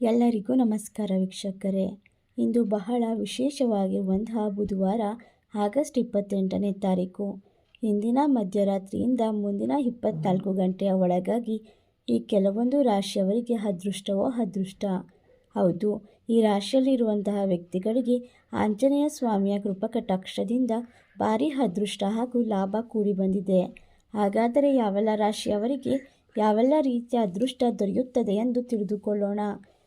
ಎಲ್ಲರಿಗೂ ನಮಸ್ಕಾರ ವೀಕ್ಷಕರೇ. ಇಂದು ಬಹಳ ವಿಶೇಷವಾಗಿರುವಂತಹ ಬುಧವಾರ, ಆಗಸ್ಟ್ ಇಪ್ಪತ್ತೆಂಟನೇ ತಾರೀಕು. ಇಂದಿನ ಮಧ್ಯರಾತ್ರಿಯಿಂದ ಮುಂದಿನ ಇಪ್ಪತ್ನಾಲ್ಕು ಗಂಟೆಯ ಒಳಗಾಗಿ ಈ ಕೆಲವೊಂದು ರಾಶಿಯವರಿಗೆ ಅದೃಷ್ಟವೋ ಅದೃಷ್ಟ? ಹೌದು, ಈ ರಾಶಿಯಲ್ಲಿರುವಂತಹ ವ್ಯಕ್ತಿಗಳಿಗೆ ಆಂಜನೇಯ ಸ್ವಾಮಿಯ ಕೃಪಕಟಾಕ್ಷದಿಂದ ಭಾರಿ ಅದೃಷ್ಟ ಹಾಗೂ ಲಾಭ ಕೂಡಿ ಬಂದಿದೆ. ಹಾಗಾದರೆ ಯಾವೆಲ್ಲ ರಾಶಿಯವರಿಗೆ ಯಾವೆಲ್ಲ ರೀತಿಯ ಅದೃಷ್ಟ ದೊರೆಯುತ್ತದೆ ಎಂದು ತಿಳಿದುಕೊಳ್ಳೋಣ.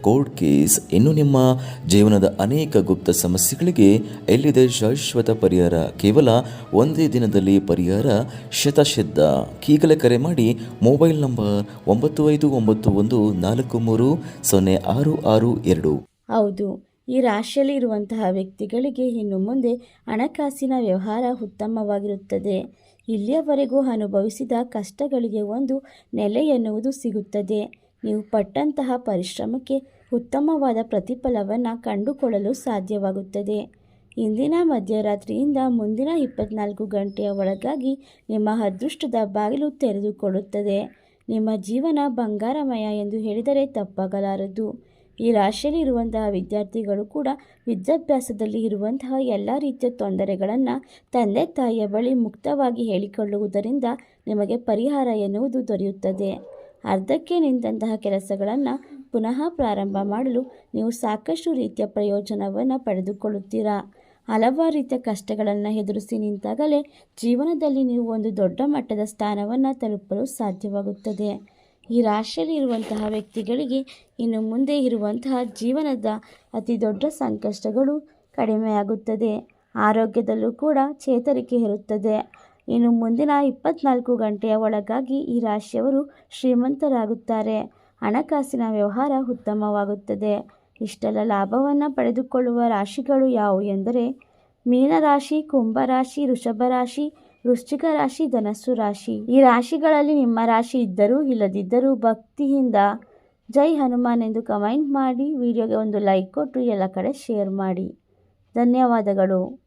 ಕೋರ್ಟ್ ಕೇಸ್, ಇನ್ನು ನಿಮ್ಮ ಜೀವನದ ಅನೇಕ ಗುಪ್ತ ಸಮಸ್ಯೆಗಳಿಗೆ ಎಲ್ಲಿದೆ ಶಾಶ್ವತ ಪರಿಹಾರ? ಕೇವಲ ಒಂದೇ ದಿನದಲ್ಲಿ ಪರಿಹಾರ? ಶತಸಿದ್ಧ ಈಗಲೇ ಕರೆ ಮಾಡಿ ಮೊಬೈಲ್ ನಂಬರ್ ಒಂಬತ್ತು ಐದು ಒಂಬತ್ತು ಒಂದು ನಾಲ್ಕು ಮೂರು ಸೊನ್ನೆ ಆರು ಆರು ಎರಡು. ಹೌದು. ಈ ರಾಶಿಯಲ್ಲಿ ಇರುವಂತಹ ವ್ಯಕ್ತಿಗಳಿಗೆ ಇನ್ನು ಮುಂದೆ ಹಣಕಾಸಿನ ವ್ಯವಹಾರ ಉತ್ತಮವಾಗಿರುತ್ತದೆ. ಇಲ್ಲಿಯವರೆಗೂ ಅನುಭವಿಸಿದ ಕಷ್ಟಗಳಿಗೆ ಒಂದು ನೆಲೆ ಎನ್ನುವುದು ಸಿಗುತ್ತದೆ. ನೀವು ಪಟ್ಟಂತಹ ಪರಿಶ್ರಮಕ್ಕೆ ಉತ್ತಮವಾದ ಪ್ರತಿಫಲವನ್ನು ಕಂಡುಕೊಳ್ಳಲು ಸಾಧ್ಯವಾಗುತ್ತದೆ. ಇಂದಿನ ಮಧ್ಯರಾತ್ರಿಯಿಂದ ಮುಂದಿನ ಇಪ್ಪತ್ನಾಲ್ಕು ಗಂಟೆಯ ಒಳಗಾಗಿ ನಿಮ್ಮ ಅದೃಷ್ಟದ ಬಾಗಿಲು ತೆರೆದುಕೊಳ್ಳುತ್ತದೆ. ನಿಮ್ಮ ಜೀವನ ಬಂಗಾರಮಯ ಎಂದು ಹೇಳಿದರೆ ತಪ್ಪಾಗಲಾರದು. ಈ ರಾಶಿಯಲ್ಲಿ ಇರುವಂತಹ ವಿದ್ಯಾರ್ಥಿಗಳು ಕೂಡ ವಿದ್ಯಾಭ್ಯಾಸದಲ್ಲಿ ಇರುವಂತಹ ಎಲ್ಲ ರೀತಿಯ ತೊಂದರೆಗಳನ್ನು ತಂದೆ ತಾಯಿಯ ಬಳಿ ಮುಕ್ತವಾಗಿ ಹೇಳಿಕೊಳ್ಳುವುದರಿಂದ ನಿಮಗೆ ಪರಿಹಾರ ಎನ್ನುವುದು ದೊರೆಯುತ್ತದೆ. ಅರ್ಧಕ್ಕೆ ನಿಂತಹ ಕೆಲಸಗಳನ್ನು ಪುನಃ ಪ್ರಾರಂಭ ಮಾಡಲು ನೀವು ಸಾಕಷ್ಟು ರೀತಿಯ ಪ್ರಯೋಜನವನ್ನು ಪಡೆದುಕೊಳ್ಳುತ್ತೀರಾ? ಹಲವಾರು ರೀತಿಯ ಕಷ್ಟಗಳನ್ನು ಎದುರಿಸಿ ನಿಂತಾಗಲೇ ಜೀವನದಲ್ಲಿ ನೀವು ಒಂದು ದೊಡ್ಡ ಮಟ್ಟದ ಸ್ಥಾನವನ್ನು ತಲುಪಲು ಸಾಧ್ಯವಾಗುತ್ತದೆ. ಈ ರಾಶಿಯಲ್ಲಿ ಇರುವಂತಹ ವ್ಯಕ್ತಿಗಳಿಗೆ ಇನ್ನು ಮುಂದೆ ಇರುವಂತಹ ಜೀವನದ ಅತಿ ದೊಡ್ಡ ಸಂಕಷ್ಟಗಳು ಕಡಿಮೆಯಾಗುತ್ತದೆ. ಆರೋಗ್ಯದಲ್ಲೂ ಕೂಡ ಚೇತರಿಕೆ ಇರುತ್ತದೆ. ಇನ್ನು ಮುಂದಿನ ಇಪ್ಪತ್ನಾಲ್ಕು ಗಂಟೆಯ ಒಳಗಾಗಿ ಈ ರಾಶಿಯವರು ಶ್ರೀಮಂತರಾಗುತ್ತಾರೆ. ಹಣಕಾಸಿನ ವ್ಯವಹಾರ ಉತ್ತಮವಾಗುತ್ತದೆ. ಇಷ್ಟೆಲ್ಲ ಲಾಭವನ್ನು ಪಡೆದುಕೊಳ್ಳುವ ರಾಶಿಗಳು ಯಾವುವು ಎಂದರೆ ಮೀನರಾಶಿ ಕುಂಭರಾಶಿ ವೃಷಭ ರಾಶಿ, ವೃಶ್ಚಿಕ ರಾಶಿ, ಧನಸ್ಸು ರಾಶಿ. ಈ ರಾಶಿಗಳಲ್ಲಿ ನಿಮ್ಮ ರಾಶಿ ಇದ್ದರೂ ಇಲ್ಲದಿದ್ದರೂ ಭಕ್ತಿಯಿಂದ ಜೈ ಹನುಮಾನ್ ಎಂದು ಕಮೆಂಟ್ ಮಾಡಿ, ವಿಡಿಯೋಗೆ ಒಂದು ಲೈಕ್ ಕೊಟ್ಟು ಎಲ್ಲ ಕಡೆ ಶೇರ್ ಮಾಡಿ. ಧನ್ಯವಾದಗಳು.